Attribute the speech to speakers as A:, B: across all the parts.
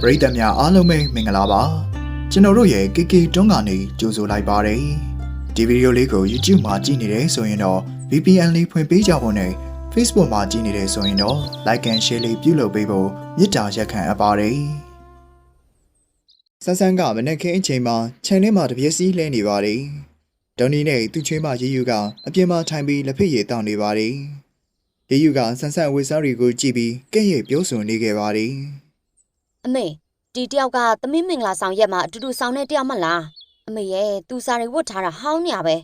A: ပရိသတ်များအားလုံးပဲမင်္ဂလာပါကျွန်တော်တို့ရဲ့ KK တွန်းကနေကြိုဆိုလိုက်ပါတယ်ဒီဗီဒီယိုလေးကို YouTube မှာကြည့်နေတယ်ဆိုရင်တော့ VPN လေးဖွင့်ပေးကြဖို့နဲ့ Facebook မှာကြည့်နေတယ်ဆိုရင်တော့ Like and Share လေးပြုလုပ်ပေးဖို့မေတ္တာရက်ခံအပ်ပါတယ်ဆန်းဆန်းကမနေ့ခင်းအချိန်မှာခြံထဲမှာတပြက်စီးလဲနေပါတယ်ဒေါ်နီနဲ့သူ့ချွေးမရေယူကအပြင်မှာထိုင်ပြီးလက်ဖက်ရည်တောင်းနေပါတယ်ရေယူကဆန်းဆန်းဝေစားတွေကိုကြည့်ပြီးကဲ့ရဲ့ပြောဆိုနေခဲ့ပါတယ်
B: အမေဒီတယောက်ကသမီးမင်္ဂလာဆောင်ရက်မှာအတူတူဆောင်တဲ့တယောက်မလားအမေရဲ့သူစားတွေဝတ်ထားတာဟောင်းနေရပဲ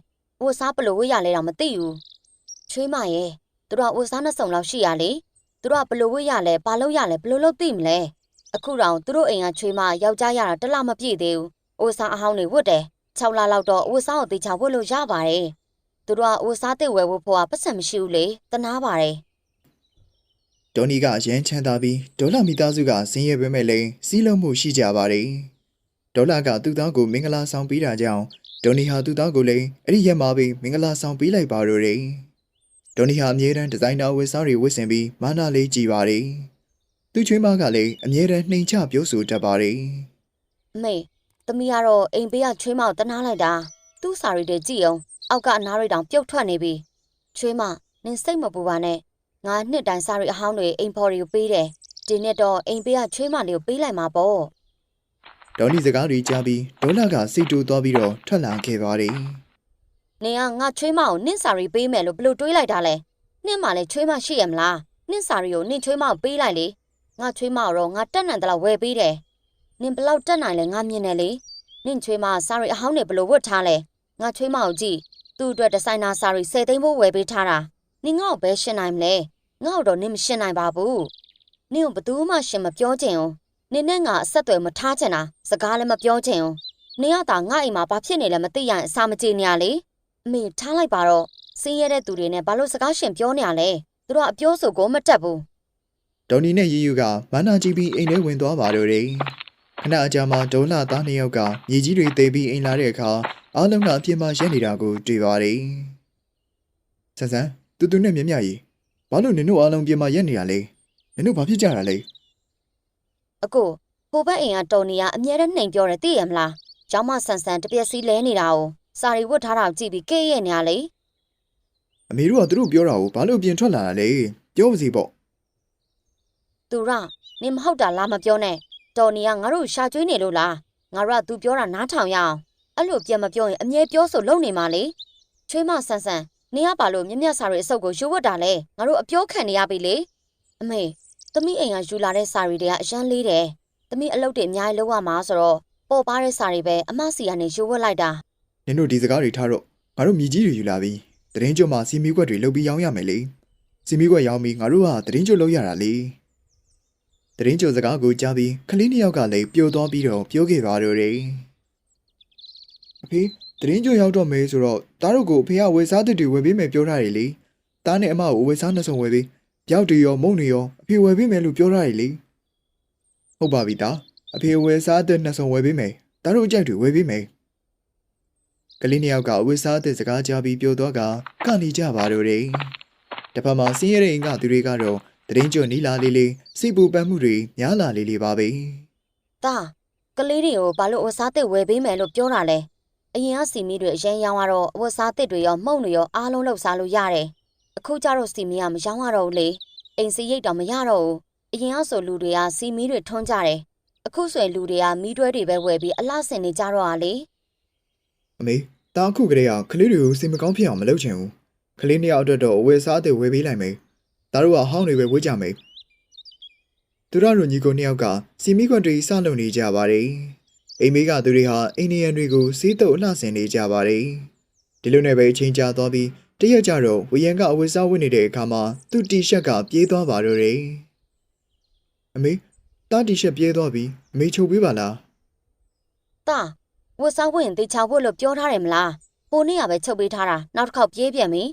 B: ဝတ်စားဘလို့ဝတ်ရလဲတော့မသိဘူးချွေးမရဲ့သူတို့ကဝတ်စားနှစ်စုံလောက်ရှိရလေသူတို့ကဘလို့ဝတ်ရလဲဘာလို့ရလဲဘလို့လို့သိမလဲအခုတောင်သူတို့အိမ်ကချွေးမယောက်ျားရတာတစ်လမပြည့်သေးဘူးဝတ်စားအဟောင်းတွေဝတ်တယ်6လလောက်တော့ဝတ်စားကိုတေချာဝတ်လို့ရပါတယ်သူတို့ကဝတ်စားတစ်ဝယ်ဖို့ဖို့ကပတ်စံမရှိဘူးလေတနာပါတယ်
A: ဒေါ်နီကရမ်းချမ်းသာပြီးဒေါ်လာမိသားစုကဆင်းရဲပေမဲ့လည်းစီးလုံးမှုရှိကြပါတယ်။ဒေါ်လာကသူ့သားကိုမင်္ဂလာဆောင်ပေးတာကြောင့်ဒေါ်နီဟာသူ့သားကိုလည်းအဲ့ဒီရက်မှာပဲမင်္ဂလာဆောင်ပေးလိုက်ပါတော့တယ်။ဒေါ်နီဟာအမြဲတမ်းဒီဇိုင်နာဝတ်စားတွေဝတ်ဆင်ပြီးမာနာလေးကြည်ပါတယ်။သူ့ချွေးမကလည်းအမြဲတမ်းနှိမ်ချပြောဆိုတတ်ပါတယ်
B: အမေသမီးကတော့အိမ်ဘေးကချွေးမကိုတနာလိုက်တာသူ့စာရီတွေကြည့်အောင်အောက်ကအနားတွေတောင်ပြုတ်ထွက်နေပြီချွေးမနင်စိတ်မပူပါနဲ့ ငါနှစ်တိုင်းစာရီအဟောင်းတွေအိမ်ဖော်တွေကိုပေးတယ်ဒီနှစ်တော့အိမ်ဘေးကချွေးမလေးကိုပေးလိုက်မှာပေါ့။
A: ဒေါ်နီစကားတွေကြားပြီးဒေါ်လာကစိတ်တူသွားပြီးတော့ထွက်လာခဲ့ပါတယ်
B: နင်ကငါချွေးမကိုနင့်စာရီပေးမယ်လို့ဘလို့တွေးလိုက်တာလဲနင့်မှလည်းချွေးမရှိရမလားနင့်စာရီကိုနင့်ချွေးမကိုပေးလိုက်လေငါချွေးမကိုတော့ငါတက်နိုင်တယ်လို့ဝယ်ပေးတယ်နင်ဘလောက်တက်နိုင်လဲငါမြင်တယ်လေနင့်ချွေးမစာရီအဟောင်းတွေဘလို့ဝတ်ထားလဲငါချွေးမကိုကြည့်သူ့အတွက်ဒီဇိုင်နာစာရီ10သိန်းဖို့ဝယ်ပေးထားတာ နင်ငါ့ကိုဘယ်ရှင်းနိုင်မလဲငါ့ကိုတော့နင်မရှင်းနိုင်ပါဘူးနင့်ကိုဘယ်သူမှရှင်းမပြောချင်ဘူးနင်နဲ့ငါအဆက်အသွယ်မထားချင်တာစကားလည်းမပြောချင်ဘူးနင်ကသာငါ့အိမ်မှာဘာဖြစ်နေလဲမသိရရင်အစာမကြေနေရလေအမေထားလိုက်ပါတော့စင်းရဲတဲ့သူတွေနဲ့ဘာလို့စကားရှင်ပြောနေရလဲသူတို့ကအပြောဆိုကိုမတက်ဘူး။
A: ဒေါ်နီနဲ့ရီယူကမာနာကြည့်ပြီးအိမ်ထဲဝင်သွားပါတော့တယ်။ခဏအကြာမှာဒေါ်လာသားနှစ်ယောက်ကမြေကြီးတွေသေးပြီးအိမ်လာတဲ့အခါအားလုံးကအပြင်မှာရက်နေတာကိုတွေ့ပါတယ်။ဆန်းဆန်း တူတူနဲ့မြမြကြီးဘာလို့နင်တို့အားလုံးပြင်မှာရက်နေရလဲ။နင်တို့ဘာဖြစ်ကြတာလဲ
B: အကိုဟိုဘက်အိမ်ကတော်နေရအမြဲတမ်းနှိမ်ပြောတယ်သိရမလားကျောင်းမဆန်ဆန်တပြက်စီလဲနေတာ哦စာရီဝတ်ထားတာကိုကြည့်ပြီးကဲ့ရဲ့နေရလေ။
A: အမေတို့ကသူတို့ပြောတာကိုဘာလို့ပြင်ထွက်လာတာလဲ။ပြောပါစီပေါ့
B: သူရနင်မဟုတ်တာလားမပြောနဲ့တော်နေရငါတို့ရှာကျွေးနေလို့လားငါတို့က तू ပြောတာနားထောင်ရအောင်အဲ့လိုပြန်မပြောရင်အမြဲပြောဆိုလုံနေမှာလေချွေးမဆန်ဆန် နင်ကဘာလို့မြက်မြက်စာရီအစုပ်ကိုယူဝတ်တာလဲငါတို့အပြောခံနေရပြီလေအမေသမီးအိမ်ကယူလာတဲ့စာရီတွေကအရန်လေးတယ်သမီးအလုပ်တွေအများကြီးလုပ်ရမှာဆိုတော့ပေါ်ပါတဲ့စာရီပဲအမစီကနေယူဝတ်လိုက်တာ။
A: နင်တို့ဒီစကားတွေထားတော့ငါတို့မြေကြီးတွေယူလာပြီးတရင်ကျွတ်မှာစီမီကွက်တွေလုပ်ပြီးရောင်းရမယ်လေ။စီမီကွက်ရောင်းပြီးငါတို့ကတရင်ကျွတ်လုပ်ရတာလေ။တရင်ကျွတ်စကားကိုကြားပြီးခလေးနှစ်ယောက်ကလည်းပျော်သွားပြီးတော့ပြောခဲ့ပါတော့တယ်။အဖေ တရင်ကျွတ်ရောက်တော့မယ်ဆိုတော့တားတို့ကိုအဖေကဝယ်စားတစ်တွေဝယ်ပေးမယ်ပြောထားတယ်လေ။တားနဲ့အမကိုဝယ်စားနှစ်စုံဝယ်ပေး။ပြောက်တွေရောမုံတွေရောအဖေဝယ်ပေးမယ်လို့ပြောထားတယ်လေ။ဟုတ်ပါပြီတာ။အဖေဝယ်စားတစ်နှစ်စုံဝယ်ပေးမယ်။တားတို့အကြိုက်တွေဝယ်ပေးမယ်။ကလေးနှစ်ယောက်ကဝစ်စားတဲ့စကားကြားပြီးပြောတော့ကကနေကြပါတော့တယ်။တစ်ဖက်မှာဆင်းရဲတဲ့အိမ်ကသူတွေကတော့တရင်ကျွနီလာလေးလေးစိတ်ပူပန်မှုတွေများလာလေးလေးပါပဲ
B: တာကလေးတွေကိုဘာလို့အဝတ်စားတစ်ဝယ်ပေးမယ်လို့ပြောတာလဲ အရင်ကစီမီတွေအရင်ရောင်းရတော့အဝတ်စားတစ်တွေရောမှုန့်တွေရောအားလုံးလောက်စားလို့ရတယ်အခုကျတော့စီမီကမရောင်းရတော့ဘူးလေအိမ်စီရိတ်တော့မရတော့ဘူးအရင်ကဆိုလူတွေကစီမီတွေထွန်းကြတယ်အခုဆိုရင်လူတွေကမီးတွဲတွေပဲဝယ်ပြီးအလှဆင်နေကြတော့ဟာလေ။
A: အမေတာအခုကလေးကကလေးတွေကိုစိတ်မကောင်းဖြစ်အောင်မလုပ်ချင်ဘူး။ကလေးနှစ်ယောက်အတွက်တော့ဝယ်စားတဲ့ဝယ်ပေးလိုက်မယ်။ဒါတို့ကဟောင်းတွေပဲဝေးကြမယ်။သူတို့တို့ညီကိုနှစ်ယောက်ကစီမီခွက်တွေစလုံနေကြပါတယ်။ အိမ်မေးကသူတွေဟာအိန္ဒိယန်တွေကိုစီးတုပ်အလှဆင်နေကြပါတယ်။ဒီလိုနဲ့ပဲအချိန်ကြာသွားပြီးတရက်ကြတော့ဝီယန်ကအဝတ်စားဝတ်နေတဲ့အခါမှာသူ့တီရှပ်ကပြေးသွားပါတော့တယ်။အမေတားတီရှပ်ပြေးသွားပြီအမေချုပ်ပေးပါလား
B: တာဝတ်စားဝတ်ရင်တေချာဝတ်လို့ပြောထားတယ်မလားဟိုနေ့ကပဲချုပ်ပေးထားတာနောက်တစ်ခေါက်ပြေးပြန်ပြီ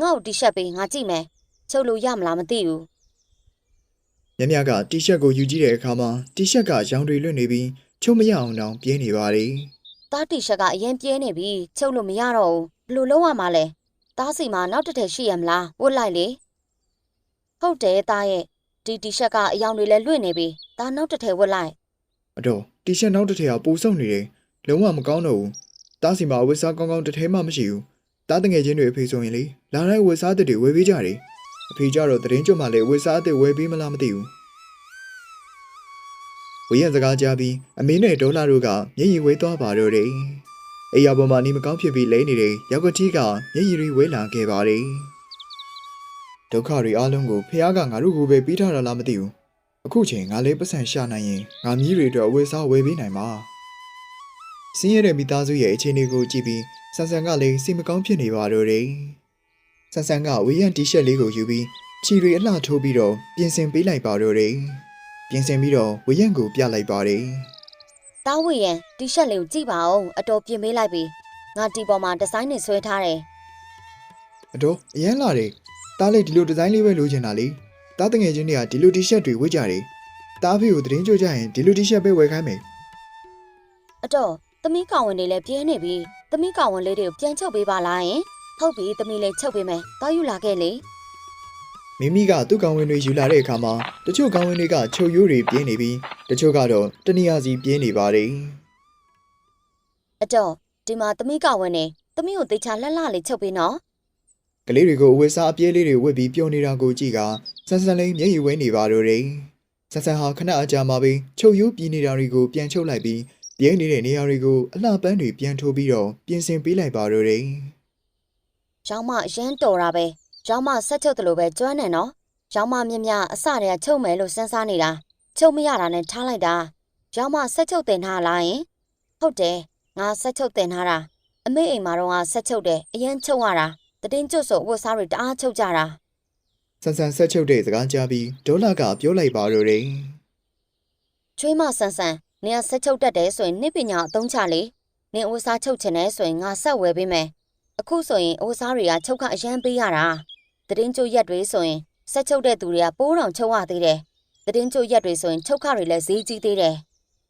B: ငါ့ကိုတီရှပ်ပေးငါကြည့်မယ်ချုပ်လို့ရမလားမသိဘူး။
A: မြမြကတီရှပ်ကိုယူကြည့်တဲ့အခါမှာတီရှပ်ကရောင်တွေလွတ်နေပြီး ချုပ်မရအောင်တောင်ပြေးနေပါတယ်
B: တားတီရှက်ကအရင်ပြဲနေပြီချုပ်လို့မရတော့ဘူးဘယ်လိုလုပ်ရမှာလဲတားစီမှာနောက်တစ်ထည်ရှိရမလားဝတ်လိုက်လေဟုတ်တယ်တားရဲ့ဒီတီရှက်ကအယောင်တွေလည်းလွင့်နေပြီတားနောက်တစ်ထည်ဝတ်လိုက်
A: အတော်တီရှပ်နောက်တစ်ထည်ကပူဆုံနေတယ်လုံးဝမကောင်းတော့ဘူးတားစီမှာဝတ်စားကောင်းကောင်းတစ်ထဲမှမရှိဘူးတားတငယ်ချင်းတွေအဖေဆိုရင်လေလာတိုင်းဝတ်စားတဲ့တွေဝယ်ပေးကြတယ်အဖေကြတော့တရင်ကျွတ်မှလည်းဝတ်စားတဲ့ဝယ်ပေးမလားမသိဘူး ဝေးရန်စကားကြားပြီးအမေနဲ့ဒေါ်လာတို့ကမျက်ရည်ဝဲသွားပါတော့တယ်အိယာပေါ်မှာနေမကောင်းဖြစ်ပြီးလဲနေတဲ့ရောက်ကတိကမျက်ရည်တွေဝဲလာခဲ့ပါတယ်ဒုက္ခတွေအလုံးကိုဖះကငါတို့ကိုပဲပြီးထားတာလားမသိဘူးအခုချိန်ငါလေးပတ်စံရှာနိုင်ရင်ငါမြည်တွေအတွက်အဝယ်စားဝယ်ပေးနိုင်မှာစင်းရတဲ့မိသားစုရဲ့အခြေအနေကိုကြည့်ပြီးဆန်ဆန်ကလည်းစိတ်မကောင်းဖြစ်နေပါတော့တယ်ဆန်ဆန်ကဝေးရန်တီရှပ်လေးကိုယူပြီးခြီတွေအလှထိုးပြီးတော့ပြင်ဆင်ပေးလိုက်ပါတော့တယ် ပြင်ဆင်ပြီးတော့ဝေးရန်ကိုပြလိုက်ပါတယ်
B: တားဝေရန်တီရှပ်လေးကိုကြည့်ပါဦးအတော်ပြင်ပေးလိုက်ပြီငါဒီပေါ်မှာဒီဇိုင်းနဲ့ဆွဲထားတယ်
A: အတော့အရန်လာတယ်တားလေးဒီလိုဒီဇိုင်းလေးပဲလိုချင်တာလေတားတငယ်ချင်းတွေကဒီလိုတီရှပ်တွေဝတ်ကြတယ်တားဖေကိုသတင်းကြိုကြရင်ဒီလိုတီရှပ်ပဲဝယ်ခိုင်းမယ်
B: အတော့သမီးကောင်ဝင်တွေလည်းပြင်းနေပြီသမီးကောင်ဝင်လေးတွေကိုပြန်ချုပ်ပေးပါလားယင်ဟုတ်ပြီသမီးလည်းချုပ်ပေးမယ်တောက်ယူလာခဲ့လေ
A: မိမိကသူ့ကောင်ဝင်တွေယူလာတဲ့အခါမှာတချို့ကောင်ဝင်တွေကချုပ်ရိုးတွေပြင်းနေပြီးတချို့ကတော့တနည်းအားစီပြင်းနေပါတယ်
B: အတော့ဒီမှာသမီးကောင်ဝင်နေသမီးကိုတေချာလှလှလေးချုပ်ပေးနော်။
A: ကလေးတွေကိုအဝတ်စားအပြည့်လေးတွေဝတ်ပြီးပျော်နေတာကိုကြည့်ကဆန်းဆန်းလေးမျက်ရည်ဝဲနေပါတော့တယ်။ဆန်းဆန်းဟာခဏအကြာမှပဲချုပ်ရိုးပြင်းနေတာတွေကိုပြန်ချုပ်လိုက်ပြီးပြင်းနေတဲ့နေရာတွေကိုအလှပန်းတွေပြန်ထိုးပြီးတော့ပြင်ဆင်ပေးလိုက်ပါတော့တယ်
B: ရောင်းမအရန်တော်တာပဲ ရောင်းမဆက်ချုပ်တယ်လို့ပဲကျွမ်းနေနော်ရောင်းမမြမြအစတည်းကချုပ်မယ်လို့စဉ်းစားနေတာချုပ်မရတာနဲ့ထားလိုက်တာရောင်းမဆက်ချုပ်တင်ထားလားယင်ဟုတ်တယ်ငါဆက်ချုပ်တင်ထားတာအမေအိမ်မှာတော့ငါဆက်ချုပ်တယ်အရန်ချုပ်ရတာတတင်းကျွတ်ဆိုဝတ်စားတွေတအားချုပ်ကြတာ။
A: ဆန်းဆန်းဆက်ချုပ်တဲ့စကားကြားပြီးဒေါ်လာကပြောလိုက်ပါတော့တယ်
B: ချွေးမဆန်ဆန်နင်ကဆက်ချုပ်တတ်တယ်ဆိုရင်နှစ်ပညာအသုံးချလေနင်အဝတ်စားချုပ်ချင်တယ်ဆိုရင်ငါဆက်ဝယ်ပေးမယ်အခုဆိုရင်အဝတ်စားတွေကချုပ်ခအရန်ပေးရတာ တတင်းကျွတ်ရက်တွေဆိုရင်ဆက်ချုပ်တဲ့သူတွေကပိုးတောင်ချုပ်ရသေးတယ်တတင်းကျွတ်ရက်တွေဆိုရင်ချုပ်ခတွေလည်းဈေးကြီးသေးတယ်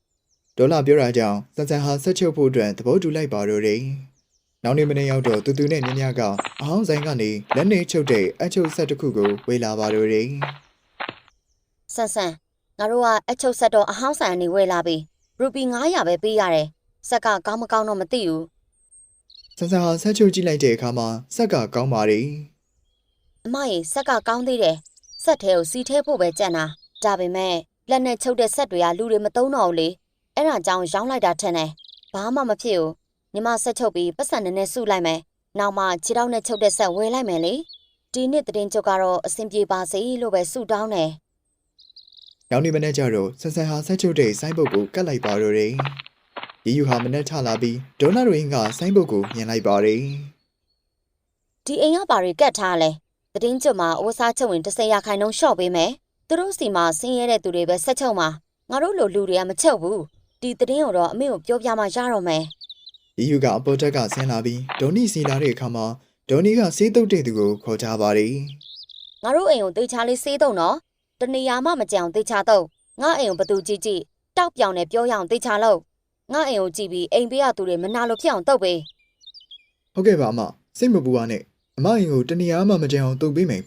B: ။
A: ဒေါ်လာပြောတာကြောင့်ဆန်းဆန်းဟာဆက်ချုပ်ဖို့အတွက်သဘောတူလိုက်ပါတော့တယ်။နောက်နေ့မနေ့ရောက်တော့တူတူနဲ့မြမြကအဟောင်းဆိုင်ကနေလက်နေချုပ်တဲ့အချုပ်ဆက်တစ်ခုကိုဝေလာပါတော့တယ်။
B: ဆန်ဆန်ငါတို့ကအချုပ်ဆက်တော့အဟောင်းဆိုင်အနေဝယ်လာပြီရူပီ900ပဲပေးရတယ်ဆက်ကကောင်းမကောင်းတော့မသိဘူး
A: ဆန်းဆန်းဟာဆက်ချုပ်ကြည့်လိုက်တဲ့အခါမှာဆက်ကကောင်းပါတယ်
B: အမရေဆက်ကကောင်းသေးတယ်ဆက်ထဲကိုစီထဲဖို့ပဲကြံ့တာဒါပေမဲ့လက်နဲ့ချုပ်တဲ့ဆက်တွေကလူတွေမသုံးတော့ဘူးလေအဲ့ဒါကြောင့်ရောင်းလိုက်တာထင်တယ်ဘာမှမဖြစ်ဘူးညီမဆက်ချုပ်ပြီးပတ်စံနဲ့နဲ့စုလိုက်မယ်နောက်မှခြေထောက်နဲ့ချုပ်တဲ့ဆက်ဝယ်လိုက်မယ်လေဒီနှစ်တရင်ချုပ်ကတော့အဆင်ပြေပါစေလို့ပဲစုတောင်းတယ်။
A: နောက်နေ့မနေ့ကျတော့ဆန်းဆန်းဟာဆက်ချုပ်တဲ့ဆိုင်းဘုတ်ကိုကတ်လိုက်ပါတော့တယ်။ရီယူဟာမနေ့ထလာပြီးဒေါနာရိုင်းကဆိုင်းဘုတ်ကိုမြင်လိုက်ပါတယ်
B: ဒီအိမ်ကဘာတွေကတ်ထားလဲ တရင်ကျွတ်မှာအဝတ်စားချုပ်ဝင်30ရာခိုင်နှုန်းရှော့ပေးမယ်သူတို့စီမှာဆင်းရဲတဲ့သူတွေပဲဆက်ချုပ်မှာငါတို့လိုလူတွေကမချုပ်ဘူးဒီတရင်ကိုတော့အမေကိုပြောပြမှရတော့မယ်။
A: ရီယူကအပေါ်တက်ကဆင်းလာပြီးဒေါနီစီလာတဲ့အခါမှာဒေါနီကဆေးတုပ်တဲ့သူကိုခေါ်ကြပါတယ်
B: ငါတို့အိမ်ကိုတေချာလေးစေးတော့နော်တနေရာမှမကြောင်တေချာတော့ငါအိမ်ကိုဘသူကြည့်ကြည့်တောက်ပြောင်နဲ့ပြောရအောင်တေချာလို့ငါအိမ်ကိုကြည့်ပြီးအိမ်ပေးရသူတွေမနာလို့ဖြစ်အောင်တုတ်ပေး။
A: ဟုတ်ကဲ့ပါအမစိတ်မပူပါနဲ့ အမအင်ကိုတနေရာမှမကြံအောင်တုံပေးမယ်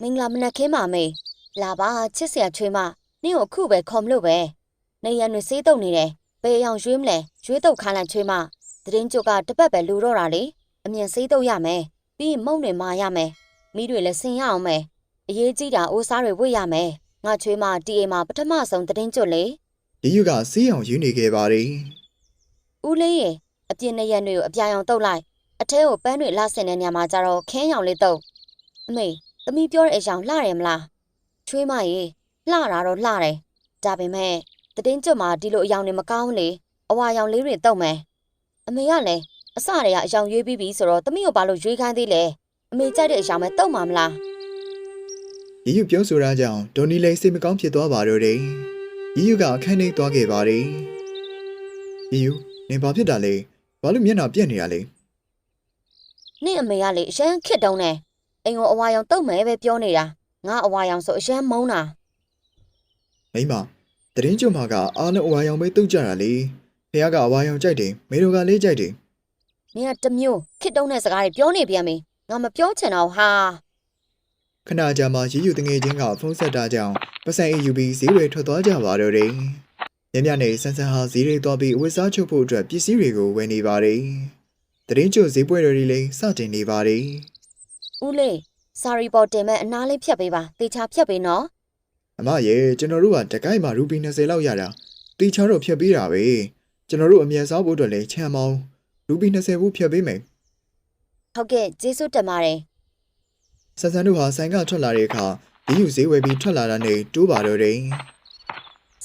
B: မင်္ဂလာမနက်ခင်းပါမေလာပါချစ်စရာချွေးမနင့်ကိုအခုပဲခေါ်မလို့ပဲနေရံတွေစေးတုတ်နေတယ်ဘယ်အောင်ရွေးမလဲရွေးတုတ်ခိုင်းလိုက်ချွေးမတရင်ကျုပ်ကတပတ်ပဲလူတော့တာလေအမြင်စေးတုတ်ရမယ်ပြီးရင်မုံတွေမာရမယ်မိတွေလည်းဆင်ရအောင်မယ်အရေးကြီးတာအိုးစားတွေဝတ်ရမယ်ငါချွေးမတီအိမ်မှာပထမဆုံးတရင်ကျုပ်လေ။
A: ရီယူကဆေးအောင်ယူနေခဲ့ပါတယ်
B: ဦးလေးရေအပြင်းနဲ့ရက်တွေကိုအပြာရောင်တုတ်လိုက် အထဲကိုပန်းတွေလှဆင်တဲ့ညမှာကျတော့ခင်းရောင်လေးတုတ်အမေသမီးပြောတဲ့အရောင်လှတယ်မလားချွေးမရေလှတာတော့လှတယ်ဒါပေမဲ့တတင်းကျွတ်မှာဒီလိုအရောင်တွေမကောင်းဘူးလေအဝါရောင်လေးတွေတုတ်မယ်အမေကလည်းအစတည်းကအရောင်ရွေးပြီးပြီဆိုတော့သမီးကိုဘာလို့ရွေးခိုင်းသေးလဲအမေကြိုက်တဲ့အရောင်ပဲတုတ်မှာမလား။
A: ရီယူပြောဆိုတာကြောင့်ဒေါနီလည်းစိတ်မကောင်းဖြစ်သွားပါတော့တယ်။ရီယူကအခန်းထဲသွားခဲ့ပါတယ်။ရီယူနင်ဘာဖြစ်တာလဲ။ဘာလို့မျက်နှာပြက်နေတာလဲ
B: နင့်အမေကလေအရန်ခစ်တုံးတယ်အိမ်ကိုအဝါရောင်တုတ်မယ်ပဲပြောနေတာငါအဝါရောင်ဆိုအရန်မုန်းတာ။
A: မိမတရင်ကျွတ်မှာကအားလုံးအဝါရောင်ပဲတုတ်ကြတာလေ။ဖះကအဝါရောင်ကြိုက်တယ်မေတို့ကလေးကြိုက်တယ်။
B: နင်ကတစ်မျိုးခစ်တုံးတဲ့စကားတွေပြောနေပြန်ပြီ။ငါမပြောချင်တော့ဟာ
A: ခဏကြာမှရီယူတငယ်ချင်းကဖုန်းဆက်တာကြောင့်ပတ်စံအေးယူပြီးဈေးဝယ်ထွက်သွားကြပါတော့တယ်မြမြနဲ့ဆန်းဆန်းဟာဈေးရိတ်သွားပြီးအဝတ်စားချုပ်ဖို့အတွက်ပစ္စည်းတွေကိုဝယ်နေပါတယ်။ တရင်ကျိုဈေးပွဲတွေလည်းစတင်နေပါတယ်
B: ဦးလေးစာရီပေါ်တင်မဲ့အနားလေးဖြတ်ပေးပါတေချာဖြတ်ပေးနော်။
A: အမရဲ့ကျွန်တော်တို့ကတကိုက်မှာရူပီ20လောက်ရတာတီချာတော့ဖြတ်ပေးတာပဲ။ကျွန်တော်တို့အမြန်စားဖို့အတွက်လည်းချမ်းမောင်းရူပီ20ဘူးဖြတ်ပေးမယ်
B: ဟုတ်ကဲ့ကျေးဇူးတင်ပါတယ်။
A: ဆန်းဆန်းတို့ဟာဆိုင်ကထွက်လာတဲ့အခါဒီယူဈေးဝယ်ပြီးထွက်လာတာနဲ့တိုးပါတော့တယ်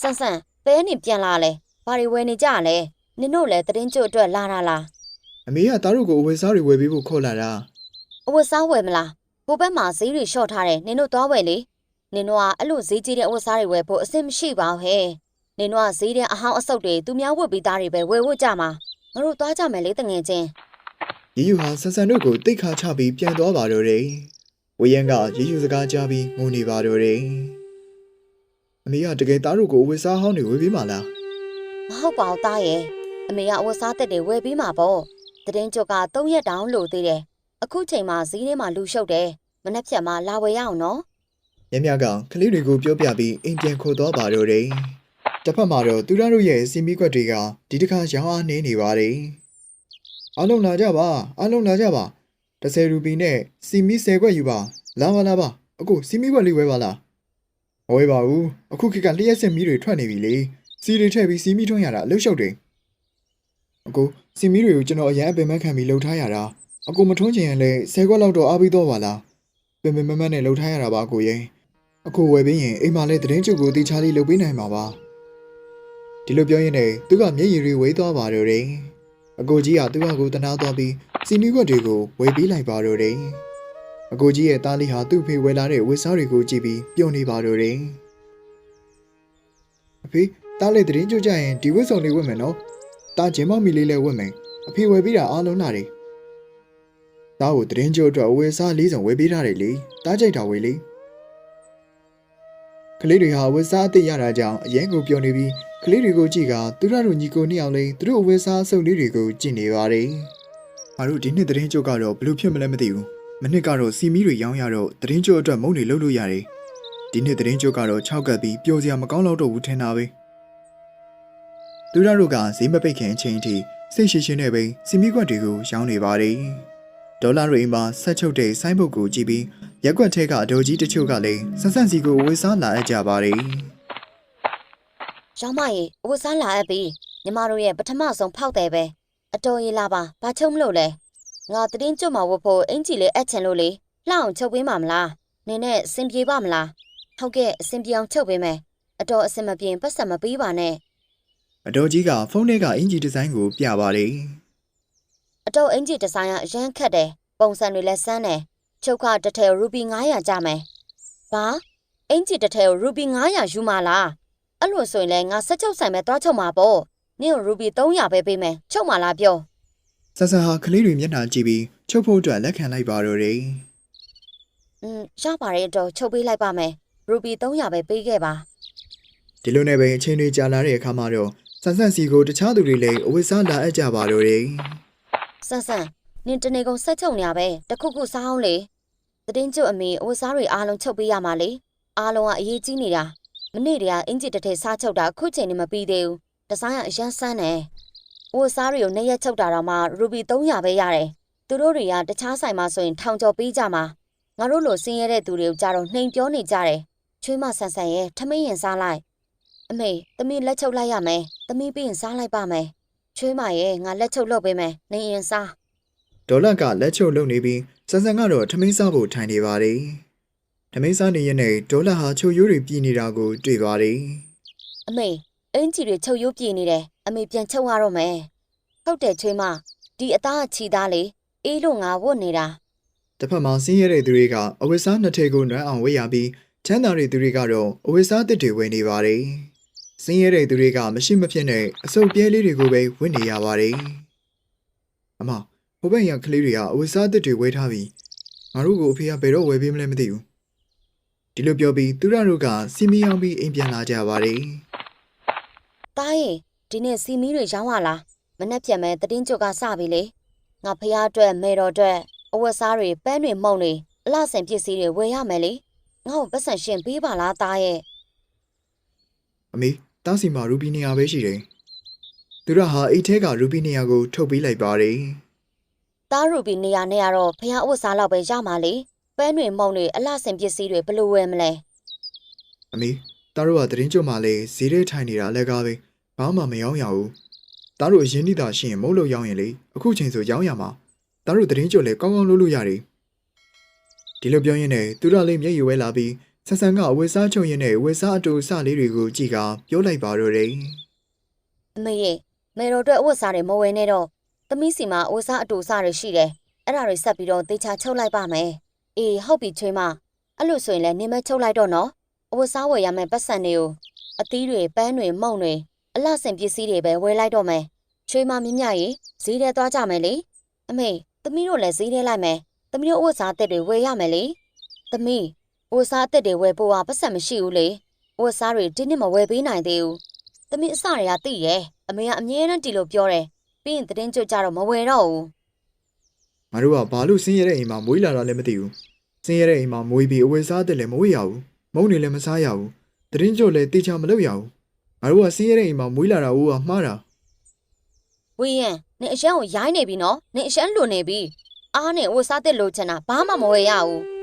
B: ဆန်းဆန်းဘဲနေပြန်လာလဲဘာတွေဝယ်နေကြလဲနင်တို့လည်းတရင်ကျွတ်အတွက်လာတာလား။
A: အမေကသားတို့ကိုအဝတ်စားတွေဝယ်ပေးဖို့ခေါ်လာတာ
B: အဝတ်စားဝယ်မလားဟိုဘက်မှာဈေးတွေလျှော့ထားတယ်နင်တို့သွားဝယ်လေနင်တို့ကအဲ့လိုဈေးကြီးတဲ့အဝတ်စားတွေဝယ်ဖို့အဆင်မရှိပါဘူးဟဲ့နင်တို့ကဈေးတဲ့အဟောင်းအဆုပ်တွေသူများဝတ်ပြီးသားတွေပဲဝယ်ဖို့ကြမှာငါတို့သွားကြမယ်လေတငယ်ချင်း။
A: ရီယူဟာဆန်းဆန်းတို့ကိုတိတ်ခါချပြီးပြန်သွားပါတော့တယ်။ဝေယံကရီယူစကားကြားပြီးငိုနေပါတော့တယ်။အမေကတကယ်သားတို့ကိုအဝတ်စားဟောင်းတွေဝယ်ပေးမှလား။
B: မဟုတ်ပါဘူးသားရဲ့အမေကအဝတ်စားတက်တွေဝယ်ပြီးမှာပေါ့ တရင်ကျွတ်က3ရက်တောင်လို့သေးတယ်အခုချိန်မှာဈေးထဲမှာလူရှုပ်တယ်မနှက်ဖြတ်မှာလာဝယ်ရအောင်နော်
A: မြမြကကလေးတွေကိုပြောပြပြီးအိမ်ပြန်ခေါ်သွားပါတော့တယ်။တစ်ဖက်မှာတော့သူရတို့ရဲ့စီမီကွက်တွေကဒီတစ်ခါရောင်းအားနေနေပါတယ်။အားလုံးလာကြပါအားလုံးလာကြပါ30ရူပီနဲ့စီမီ10ခွက်ယူပါလာပါလာပါအခုစီမီကွက်လေးဝဲပါလားမဝဲပါဘူးအခုခေတ်ကလျှက်စစ်မီးတွေထွက်နေပြီလေစီတွေထည့်ပြီးစီမီထွန်းရတာအလုရှုပ်တယ် အခုစီမီတွေကိုကျွန်တော်အရင်အပင်မခံပြီးလှုပ်ထားရတာအခုမထွန်းချင်ရင်လည်း10ခွက်လောက်တော့အားပြီးတော့ပါလားပင်ပင်မမနဲ့လှုပ်ထားရတာပါကိုရင်အခုဝယ်ပြီးရင်အိမ်မှာလည်းသတင်းချုပ်ကိုတေချာလေးလုပ်ပေးနိုင်မှာပါဒီလိုပြောရင်းနဲ့သူကမျက်ရည်တွေဝေးသွားပါတော့တယ်အကိုကြီးကသူ့ဟာကိုတနာသွားပြီးစီမီခွက်တွေကိုဝယ်ပေးလိုက်ပါတော့တယ်အကိုကြီးရဲ့သားလေးဟာသူ့ဖေဝယ်လာတဲ့ဝတ်စားတွေကိုကြည့်ပြီးပြုံးနေပါတော့တယ်အဖေသားလေးသတင်းချုပ်ကြရင်ဒီဝတ်စုံလေးဝတ်မယ်နော် တားဂျင်မောက်မီလေးလည်းဝတ်မယ်အဖေဝယ်ပေးတာအားလုံးလာတယ်သားကိုသတင်းချုပ်အတွက်အဝယ်စားလေးစုံဝယ်ပေးထားတယ်လေတားကြိုက်တာဝယ်လေကလေးတွေဟာဝက်စားအသိရတာကြောင့်အရင်ကိုပြောနေပြီးကလေးတွေကိုကြည့်ကသူတို့တို့ညီကိုနှစ်ယောက်လေးသူတို့ဝက်စားအစုပ်လေးတွေကိုကြည့်နေပါတယ်။ငါတို့ဒီနှစ်သတင်းကြုတ်ကတော့ဘယ်လိုဖြစ်မလဲမသိဘူး။မနှစ်ကတော့စီမီတွေရောင်းရတော့သတင်းကြုတ်အတွက်မုံတွေလုပ်လို့ရတယ်။ဒီနှစ်သတင်းကြုတ်ကတော့6ကပ်ပြီးပျော်စရာမကောင်းတော့တော့ဘူးထင်တာပဲ။ သူတို့တို့ကဈေးမပိတ်ခင်အချိန်အထိစိတ်ရှိရှိနဲ့ပဲစီမီကွက်တွေကိုရောင်းနေပါတယ်။ဒေါ်လာတွေမှာဆက်ချုပ်တဲ့ဆိုင်းဘုတ်ကိုကြည့်ပြီးရက်ကွက်ထဲကအတော်ကြီးတချို့ကလည်းဆန်းဆန်းစီကိုဝေစားလာအပ်ကြပါတယ်
B: ရောင်းမရေအဝတ်စားလာအပ်ပြီညီမတို့ရဲ့ပထမဆုံးဖောက်တယ်ပဲအတော်ကြီးလာပါဘာချုံမလို့လဲငါတရင်ကျွတ်မှာဝတ်ဖို့အင်ကြီးလေးအပ်ချင်လို့လေလှအောင်ချုပ်ပေးမှာမလားနင်းနဲ့အဆင်ပြေပါမလားဟုတ်ကဲ့အဆင်ပြေအောင်ချုပ်ပေးမယ်အတော်အဆင်မပြေပတ်စံမပေးပါနဲ့။
A: အတော်ကြီးကဖုန်းထဲကအင်ဂျီဒီဇိုင်းကိုပြပါတယ်
B: အတော်အင်ကြီးဒီဇိုင်းကအရန်ခက်တယ်ပုံစံတွေလည်းစမ်းတယ်ချုပ်ခတစ်ထည်ရူပီ900ကျမယ်ဘာအင်ကြီးတစ်ထည်ရူပီ900ယူမလားအဲ့လိုဆိုရင်လည်းငါဆက်ချုပ်ဆိုင်မဲ့တွားချုပ်မှာပေါ့နင့်ကိုရူပီ300ပဲပေးမယ်ချုပ်မှာလားပြော။
A: ဆန်းဆန်းဟာကလေးတွေမျက်နှာကြည့်ပြီးချုပ်ဖို့အတွက်လက်ခံလိုက်ပါတော့တယ်
B: อืมရပါတယ်အတော်ချုပ်ပေးလိုက်ပါမယ်ရူပီ300ပဲပေးခဲ့ပါ။
A: ဒီလိုနဲ့ပဲအချိန်တွေကြာလာတဲ့အခါမှာတော့ ဆန်းဆန်းစီကိုတခြားသူတွေလည်းအဝတ်စားလာအပ်ကြပါတော့တယ်
B: ဆန်းဆန်းနင်တနေကုန်ဆက်ချုပ်နေရပဲတခုခုစားအောင်လေသတင်းကျွတ်အမေအဝတ်စားတွေအားလုံးချုပ်ပေးရမှာလေအားလုံးကအရေးကြီးနေတာမနေ့တည်းကအင်ဂျီတစ်ထည်စားချုပ်တာအခုချိန်နေမပြီးသေးဘူးဒီဇိုင်းကအရန်ဆန်းတယ်အဝတ်စားတွေကိုနှစ်ရက်ချုပ်တာတော့မှရူပီ300ပဲရတယ်သူတို့တွေကတခြားဆိုင်မှာဆိုရင်ထောင်ကျော်ပေးကြမှာငါတို့လိုဆင်းရဲတဲ့သူတွေကိုကြတော့နှိမ်ပြောနေကြတယ်ချွေးမဆန်ဆန်ရဲ့ထမင်းရင်စားလိုက် အမေသမီးလက်ချုပ်လိုက်ရမယ်သမီးပြီးရင်စားလိုက်ပါမယ်ချွေးမရဲ့ငါလက်ချုပ်လုပ်ပေးမယ်နေရင်စား။
A: ဒေါ်လာကလက်ချုပ်လုံနေပြီးဆန်းဆန်းကတော့ထမင်းစားဖို့ထိုင်နေပါတယ်။ထမင်းစားနေရင်နဲ့ဒေါ်လာဟာချုပ်ရိုးတွေပြည်နေတာကိုတွေ့ပါတယ်။
B: အမေအင်ကြီးတွေချုပ်ရိုးပြေနေတယ်အမေပြန်ချုပ်ရတော့မယ်ဟုတ်တယ်ချွေးမဒီအသားချီသားလေအေးလို့ငါဝတ်နေတာ
A: တစ်ဖက်မှာဆင်းရဲတဲ့သူတွေကအဝတ်စားနှစ်ထည်ကိုနွမ်းအောင်ဝတ်ရပြီးချမ်းသာတဲ့သူတွေကတော့အဝတ်စားတစ်တွေဝယ်နေပါတယ်။ ဆင်းရဲတဲ့သူတွေကမရှိမဖြစ်နဲ့အစုပ်ပြဲလေးတွေကိုပဲဝတ်နေရပါတယ်။အမဟိုဘက်ရကလေးတွေကအဝတ်စားတစ်တွေဝယ်ထားပြီးငါတို့ကိုအဖေကဘယ်တော့ဝယ်ပေးမလဲမသိဘူး။ဒီလိုပြောပြီးသူရတို့ကစီမီအောင်ပြီးအိမ်ပြန်လာကြပါတယ်
B: တားရင်ဒီနေ့စီမီတွေရောင်းရလားမနှက်ပြန်မဲ့တတင်းကျွတ်ကစပြီလေငါဖះအတွက်မေတော်အတွက်အဝတ်စားတွေပန်းတွေမှုန့်တွေအလှဆင်ပစ္စည်းတွေဝယ်ရမယ်လေငါ့ကိုပတ်စံရှင်ပေးပါလားတားရဲ့။
A: အမေ တားစီမှာရူပီ200ပဲရှိတယ်သူရဟာအိတ်ထဲကရူပီ200ကို ထုတ်ပေးလိုက်ပါတယ်
B: တားရူပီနေရာနဲ့ကတော့ဖះဥစ္စာလောက်ပဲရမှာလေပဲတွေမုံတွေအလှဆင်ပစ္စည်းတွေဘလို့ဝယ်မလဲ
A: အမေတားတို့ကသတင်းကြွမှာလေဈေးထဲထိုင်နေတာလည်းကားပဲဘာမှမရောင်းရဘူးတားတို့အရင်နိတာရှိရင်မုတ်လို့ရောင်းရင်လေအခုချိန်ဆိုရောင်းရမှာတားတို့သတင်းကြွလည်းကောင်းကောင်းလုပ်လို့ရတယ်ဒီလိုပြောရင်းနဲ့သူရလေးမျက်ရည်ဝဲလာပြီး ဆဆန်ကအဝေစားချုပ်ရင်းနဲ့ဝေစားအတူအစလေးတွေကိုကြည့်ကပြောလိုက်ပါတော့တယ်
B: အမေရဲ့မေတော်အတွက်ဥစ္စာတွေမဝယ်နဲ့တော့သမီးစီမှာဥစ္စာအတူအစတွေရှိတယ်အဲ့ဒါတွေဆက်ပြီးတော့တေချာချုပ်လိုက်ပါမယ်အေးဟုတ်ပြီချွေးမအဲ့လိုဆိုရင်လည်းနင်မချုပ်လိုက်တော့နော်ဥစ္စာဝယ်ရမယ်ပတ်စံတွေကိုအသီးတွေပန်းတွေမုံတွေအလှဆင်ပစ္စည်းတွေပဲဝယ်လိုက်တော့မယ်ချွေးမမြမြရေဈေးထဲသွားကြမယ်လေအမေသမီးတို့လည်းဈေးထဲလိုက်မယ်သမီးတို့ဥစ္စာအသက်တွေဝယ်ရမယ်လေသမီး ဥစ္စာအသက်တွေဝယ်ဖို့ကပတ်စံမရှိဘူးလေဥစ္စာတွေဒီနှစ်မဝယ်ပေးနိုင်သေးဘူး။သမီးအစတွေကသိရဲ့။အမေကအမြဲတမ်းတီလို့ပြောတယ်။ပြီးရင်သတရင်ကျွတ်ကြတော့မဝယ်တော့ဘူး
A: ငါတို့ကဘာလို့ဆင်းရဲတဲ့အိမ်မှာမွေးလာတာလည်းမသိဘူးဆင်းရဲတဲ့အိမ်မှာမွေးပြီးအဝေစားတဲ့လည်းမဝေးရဘူးမုံနေလည်းမစားရဘူးသတင်းကြွလည်းတေချာမလုပ်ရဘူးငါတို့ကဆင်းရဲတဲ့အိမ်မှာမွေးလာတာဦးကမှားတာ။
B: ဝေးရင်နင်အရန်ကိုရိုင်းနေပြီနော်။နင်အရန်လွန်နေပြီ။အားနဲ့ဝတ်စားတဲ့လိုချင်တာဘာမှမဝယ်ရဘူး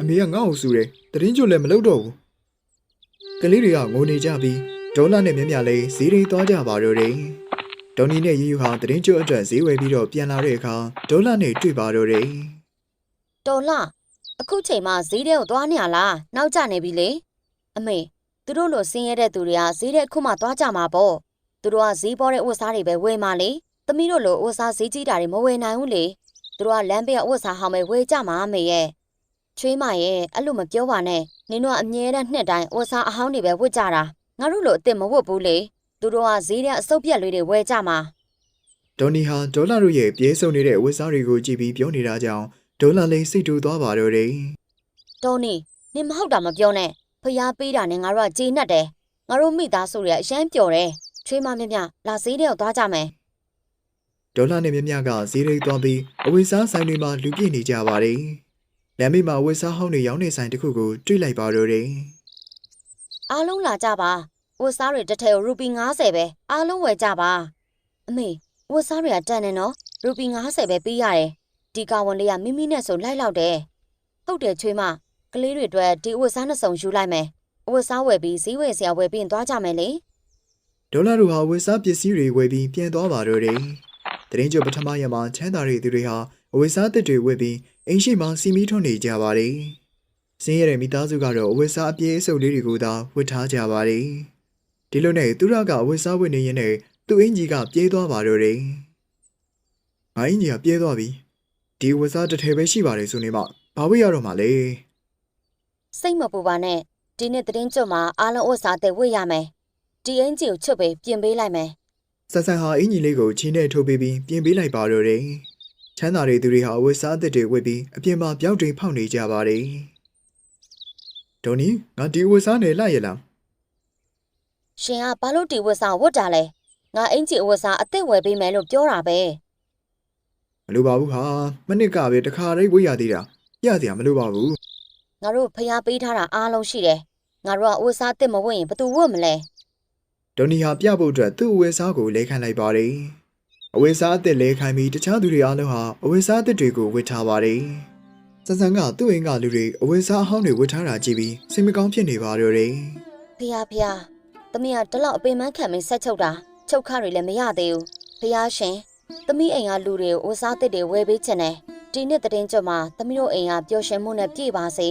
A: အမေကငါ့ကိုစူတယ်သတင်းကြွလည်းမလုပ်တော့ဘူးကလေးတွေကငိုနေကြပြီးဒေါ်လာနဲ့မြမြလေးဈေးရိမ်သွားကြပါတော့တယ်ဒေါ်နီနဲ့ရီယူဟာသတင်းကြွအတွက်ဈေးဝယ်ပြီးတော့ပြန်လာတဲ့အခါဒေါ်လာနဲ့တွေ့ပါတော့တယ်။
B: တော်လားအခုချိန်မှဈေးထဲကိုသွားနေရလား။နောက်ကျနေပြီလေ။အမေသူတို့လိုဆင်းရဲတဲ့သူတွေကဈေးထဲအခုမှသွားကြမှာပေါ့။သူတို့ကဈေးပေါ်တဲ့ဝတ်စားတွေပဲဝယ်မှာလေ။သမီးတို့လိုဝတ်စားဈေးကြီးတာတွေမဝယ်နိုင်ဘူးလေ။သူတို့ကလမ်းဘေးကဝတ်စားဟောင်းပဲဝယ်ကြမှာအမေရဲ့။ ချွေးမရဲ့အဲ့လိုမပြောပါနဲ့နင်တို့ကအမြဲတမ်းနှစ်တိုင်းဝတ်စားအဟောင်းတွေပဲဝတ်ကြတာငါတို့လိုအစ်စ်မဝတ်ဘူးလေသူတို့ကဈေးထဲအစုပ်ပြက်လေးတွေဝယ်ကြမှာ
A: ဒေါ်နီဟာဒေါ်လာတို့ရဲ့ပြေးဆုံနေတဲ့အဝတ်စားတွေကိုကြည့်ပြီးပြောနေတာကြောင့်ဒေါ်လာလေးစိတ်တူသွားပါတော့တယ်
B: တော်နေနင်မဟုတ်တာမပြောနဲ့ဖျားပေးတာနဲ့ငါတို့ကကြေးနှက်တယ်ငါတို့မိသားစုတွေကအရန်ပျော်တယ်ချွေးမမြမြလာဈေးထဲကိုသွားကြမယ်
A: ဒေါ်လာနဲ့မြမြကဈေးရိတ်သွားပြီးအဝေစားဆိုင်တွေမှာလူပြည့်နေကြပါတယ် လမ်းမေးမှာအဝေစားဟောင်းတွေရောင်းနေဆိုင်တစ်ခုကိုတွေ့လိုက်ပါတော့တယ်
B: အားလုံးလာကြပါဝတ်စားတွေတစ်ထည်ကိုရူပီ90ပဲအားလုံးဝယ်ကြပါအမေဝတ်စားတွေကတန်နေနော်ရူပီ90ပဲပေးရတယ်ဒီကာဝန်လေးကမိမိနဲ့ဆိုလိုက်လောက်တယ်ဟုတ်တယ်ချွေးမကလေးတွေအတွက်ဒီဝတ်စားနှစ်စုံယူလိုက်မယ်ဝတ်စားဝယ်ပြီးဈေးဝယ်ဆရာဝယ်ပြီးရင်သွားကြမယ်လေ
A: ဒေါ်လာတို့ဟာအဝေစားပစ္စည်းတွေဝယ်ပြီးပြန်သွားပါတော့တယ်တရင်ကျော်ပထမရက်မှာချမ်းသာတဲ့သူတွေဟာအဝေစားတစ်တွေဝယ်ပြီး အိမ်ရှိမှာစီမီထွန်းနေကြပါတယ်စင်းရတဲ့မိသားစုကတော့အဝေစားအပြည့်အစုံလေးတွေကိုသာဝတ်ထားကြပါတယ်ဒီလိုနဲ့သူရကအဝေစားဝတ်နေရင်နဲ့သူ့အင်ကြီးကပြေးသွားပါတော့တယ်ငါအင်ကြီးကပြေးသွားပြီဒီအဝေစားတစ်ထည်ပဲရှိပါတယ်ဆိုနေမှဘာဝိရတော့မှလဲ
B: စိတ်မပူပါနဲ့ဒီနေ့သတင်းကြွမှာအားလုံးဝတ်စားတဲ့ဝတ်ရမယ်ဒီအင်ဂျီကိုချွတ်ပေးပြင်ပေးလိုက်မယ်
A: ဆန်ဆန်ဟာအင်ကြီးလေးကိုချင်းနဲ့ထိုးပေးပြီးပြင်ပေးလိုက်ပါတော့တယ် ချမ်းသာတဲ့သူတွေဟာအဝေစားအသစ်တွေဝတ်ပြီးအပြင်မှာပြောက်တွေဖောက်နေကြပါတယ်ဒေါ်နီငါဒီအဝေစားနဲ့လိုက်ရလား
B: ရှင်ကဘာလို့ဒီဝတ်စားဝတ်တာလဲငါအင်ဂျီအဝတ်စားအစ်စ်ဝယ်ပေးမယ်လို့ပြောတာပဲ
A: မလိုပါဘူးဟာမနစ်ကပဲတခါတည်းဝေးရသေးတာရစရာမလိုပါဘူး
B: ငါတို့ဖျားပေးထားတာအားလုံးရှိတယ်ငါတို့ကအဝတ်စားအစ်စ်မဝတ်ရင်ဘယ်သူဝတ်မလဲ
A: ဒေါ်နီဟာပြဖို့အတွက်သူ့အဝေစားကိုလဲခံလိုက်ပါတယ် အဝေစားအသစ်လဲခံပြီးတခြားသူတွေအားလုံးဟာအဝေစားအသစ်တွေကိုဝတ်ထားပါတယ်ဆန်ဆန်ကသူ့အိမ်ကလူတွေအဝေစားအဟောင်းတွေဝတ်ထားတာကြည့်ပြီးစိတ်မကောင်းဖြစ်နေပါတော့တယ်
B: ဖျားဖျားသမီးကတလောက်အပင်မခံမင်းဆက်ချုပ်တာချုပ်ခတွေလည်းမရသေးဘူးဖျားရှင်သမီးအိမ်ကလူတွေကိုဝတ်စားအစ်စ်တွေဝယ်ပေးချင်တယ်ဒီနေ့သတင်းကြွမှာသမီးတို့အိမ်ကပျော်ရွှင်မှုနဲ့ပြည့်ပါစေ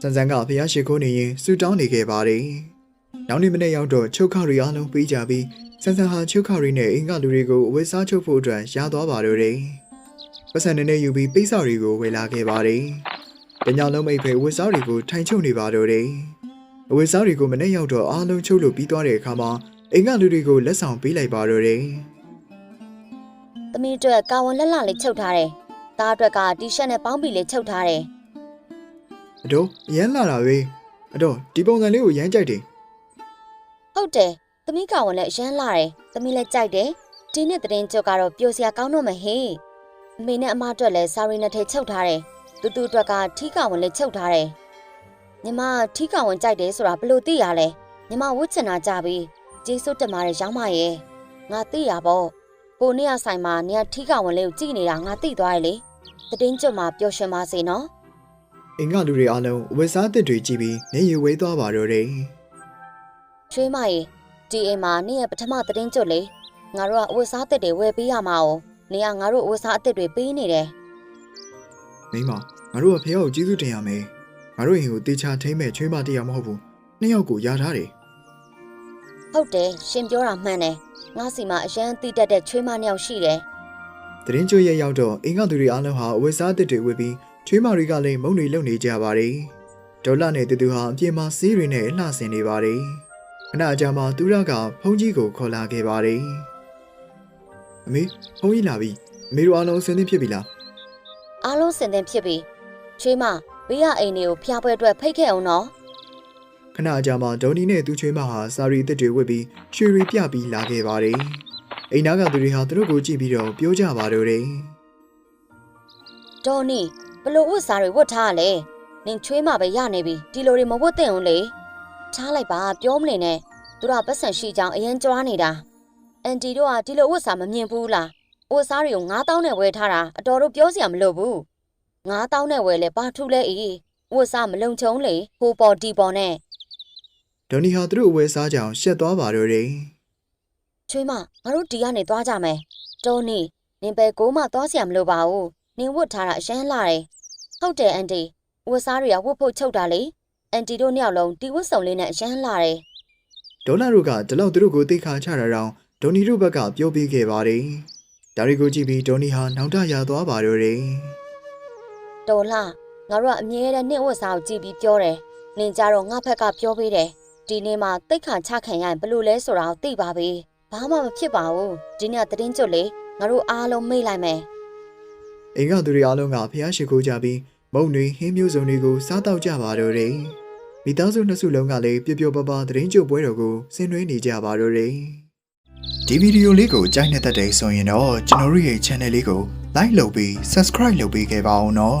A: ဆန်ဆန်ကဖျားရှိခိုးနေရင်ဆူတောင်းနေခဲ့ပါတယ်။နောက်နေ့မနေ့ရောက်တော့ချုပ်ခရီအားလုံးပေးကြပြီး ဆန်ဆန်ဟာချုပ်ခရီနဲ့အင်္ဂလူတွေကိုအဝတ်စားချုပ်ဖို့အတွက်ရသွားပါတော့တယ်။ပတ်စံနေနဲ့ယူပြီးပိတ်စာတွေကိုဝယ်လာခဲ့ပါတယ်။တညလုံးမိတ်ပဲအဝတ်စားတွေကိုထိုင်ချုပ်နေပါတော့တယ်။အဝတ်စားတွေကိုမနေ့ရောက်တော့အားလုံးချုပ်လို့ပြီးသွားတဲ့အခါမှာအင်္ဂလူတွေကိုလက်ဆောင်ပေးလိုက်ပါတော့တယ်။
B: သမီးအတွက်ကာဝန်လက်လလေးချုပ်ထားတယ်။သားအတွက်ကတီရှပ်နဲ့ပေါင်းဘီလေးချုပ်ထားတယ်။
A: အတော့အရန်လာတာပဲ။အတော့ဒီပုံစံလေးကိုရမ်းကြိုက်တယ်။
B: ဟုတ်တယ်။ သမီးကာဝန်လည်းအရမ်းလာတယ်။သမီးလည်းကြိုက်တယ်။ဒီနေ့သတင်းကြွကတော့ပျော်စရာကောင်းတော့မဟေ့။အမေနဲ့အမအတွက်လည်းစာရီနဲ့ထဲချုပ်ထားတယ်။တူတူအတွက်ကထီးကာဝန်လည်းချုပ်ထားတယ်။ညီမထီးကာဝန်ကြိုက်တယ်ဆိုတာဘယ်လို့သိရလဲ။ညီမဝတ်ချင်တာကြပြီကျေးဇူးတင်ပါတယ်ရောင်းမရဲ့ငါသိရပေါ့ကိုနေရဆိုင်မှာနေရထီးကဝင်လေးကိုကြည့်နေတာငါသိသွားရဲ့လေတည်င်းကျွတ်မှာပျော်ရွှင်ပါစေနော်
A: အင်္ဂါလူတွေအားလုံးအဝတ်စားသစ်တွေကြည့်ပြီးနေရီဝေးသွားပါတော့တယ်
B: ချွေးမရဲ့ ဒီအိမ်မှာနေရပထမတည်င်းကျွတ်လေငါတို့ကအဝတ်စားအသစ်တွေဝယ်ပေးရမှာ哦နေရငါတို့အဝတ်စားအသစ်တွေပေးနေတယ်
A: မိမငါတို့ကဖះကိုကျေးဇူးတင်ရမယ်ငါတို့အိမ်ကိုတေချာထိမ့်မဲ့ချွေးမတရားမဟုတ်ဘူးနှစ်ယောက်ကိုယာထားတယ်
B: ဟုတ်တယ်ရှင်ပြောတာမှန်တယ်ငါစီမှာအရန်တိတက်တဲ့ချွေးမနှစ်ယောက်ရှိတယ်
A: တရင်ကျွရဲ့ရောက်တော့အင်္ဂါသူတွေအားလုံးဟာအဝတ်စားသစ်တွေဝတ်ပြီးချွေးမတွေကလည်းမုံတွေလုံနေကြပါတယ်ဒေါ်လာနဲ့တူတူဟာအပြင်မှာဆေးတွေနဲ့လှဆင်နေပါတယ် ခဏအကြာမှာသူရကဖုန်းကြီးကိုခေါ်လာခဲ့ပါတယ်အမေဖုန်းကြီးလာပြီအမေတို့အားလုံးအဆင်သင့်ဖြစ်ပြီလား
B: အားလုံးစင်သင်ဖြစ်ပြီချွေးမဘေးရအိမ်တွေကိုဖျားပွဲအတွက်ဖိတ်ခဲ့အောင်နော်
A: ခဏအကြာမှာဒေါ်နီနဲ့သူချွေးမဟာစာရီအစ်စ်တွေဝတ်ပြီးရွှေရီပြပြီးလာခဲ့ပါတယ်အိမ်နာကသူတွေဟာသူတို့ကိုကြည့်ပြီးတော့ပြောကြပါတော့တယ်
B: ဒေါ်နီဘလို့ဝတ်စားတွေဝတ်ထားရလဲနင်ချွေးမပဲရနေပြီဒီလိုတွေမဝတ်သင့်ဘူးလေ ထားလိုက်ပါပြောမနေနဲ့သူတို့ကပတ်စံရှိကြောင်အရင်ကြွားနေတာအန်တီတို့ကဒီလိုဝတ်စားမမြင်ဘူးလားဝတ်စားတွေကို9000နဲ့ဝယ်ထားတာအတော်တို့ပြောစရာမလိုဘူး9000နဲ့ဝယ်လဲဘာထူးလဲအေးဝတ်စားမလုံချုံလေဟိုပေါ်ဒီပေါ်နဲ့
A: ဒေါ်နီဟာသူတို့အဝယ်စားကြောင်ရှက်သွားပါတော့တယ်
B: ချွေးမငါတို့ဒီကနေသွားကြမယ်ဒေါ်နီနင်ပဲကိုမှသွားစရာမလိုပါဘူးနင်ဝတ်ထားတာအရန်လာတယ်ဟုတ်တယ်အန်တီဝတ်စားတွေကဝတ်ဖို့ချုပ်တာလေ အန်တီတို့နှစ်ယောက်လုံးဒီဝတ်စုံလေးနဲ့အရန်လာတယ်
A: ဒေါ်လာတို့ကဒီလောက်သူတို့ကိုသိခါချတာတောင်ဒေါ်နီတို့ဘက်ကပြောပြခဲ့ပါတယ်ဒါရီကိုကြည့်ပြီးဒေါ်နီဟာနောင်တရသွားပါတော့တယ်
B: တော်လှငါတို့ကအမြဲတမ်းနှင့်ဝတ်စားကိုကြည့်ပြီးပြောတယ်နင်ကြတော့ငါဘက်ကပြောပေးတယ်ဒီနေ့မှတိတ်ခါချခံရရင်ဘလို့လဲဆိုတာကိုသိပါပြီဘာမှမဖြစ်ပါဘူးဒီနေ့ကသတင်းကျွတ်လေငါတို့အားလုံးမေ့လိုက်မယ်
A: အိမ်ကသူတွေအားလုံးကဖះရှိခိုးကြပြီးမုံတွေဟင်းမျိုးစုံတွေကိုစားတောက်ကြပါတော့တယ် မိသားစုနှစ်စုလုံးကလည်းပျော်ပျော်ပါပါသတရင်ကျုပ်ပွဲတော်ကိုဆင်နွှဲနေကြပါတော့တယ်ဒီဗီဒီယိုလေးကိုကြိုက်နေတဲ့တဲ့ဆိုရင်တော့ကျွန်တော်တို့ရဲ့ channel လေးကို like လုပ်ပြီး subscribe လုပ်ပေးခဲ့ပါအောင်နော်